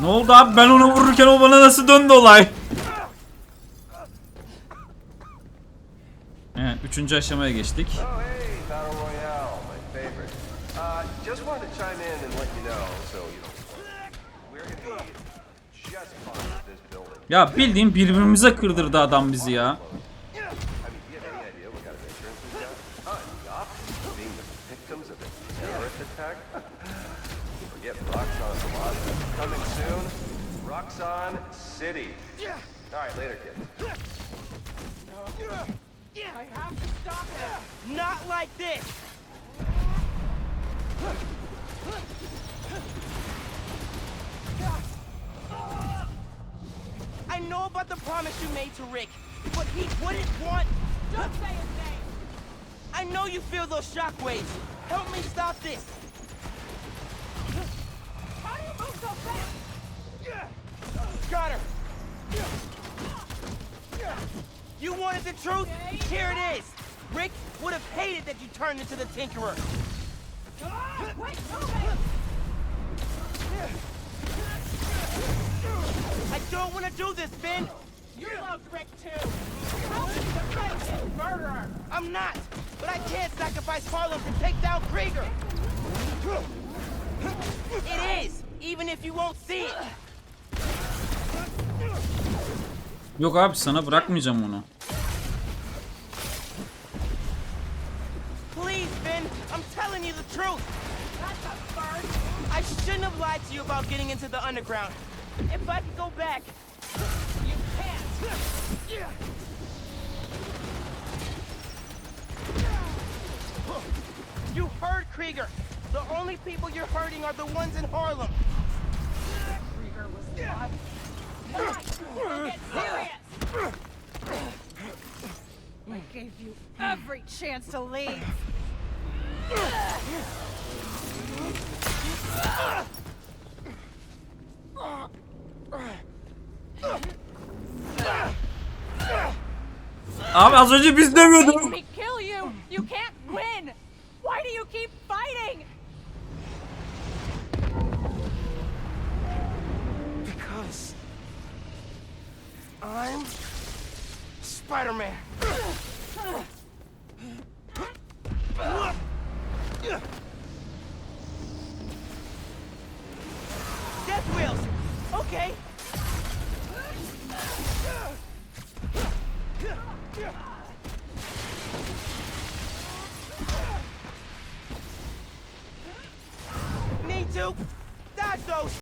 Ne oldu abi ben ona vururken o bana nasıl döndü olay? Evet, üçüncü aşamaya geçtik. Ya bildiğin birbirimize kırdırdı adam bizi ya. Of a Plaza. Coming soon, Roxxon City. Yeah. All right, later, kid. I have to stop him! Not like this! I know about the promise you made to Rick, but he wouldn't want... Don't say his name! I know you feel those shockwaves. Help me stop this. How do you move so fast? Got her. You wanted the truth? Here it is. Rick would have hated that you turned into the Tinkerer. Wait, I don't want to do this, Finn. You love Rick too. How you defend his murderer? I'm not, but I can't sacrifice Harlem to take down Krieger. It is, even if you won't see it. Yok abi sana bırakmayacağım onu. Please, Finn, I'm telling you the truth. Not the first. I shouldn't have lied to you about getting into the underground. If I could go back. You can't. You heard Krieger. The only people you're hurting are the ones in Harlem. Krieger was alive. Alright, get serious! I gave you every chance to leave. Abi az önce biz dövüyorduk. Make me you! You can't I'm Spider-Man. Death wheels. Okay. Need to dodge those.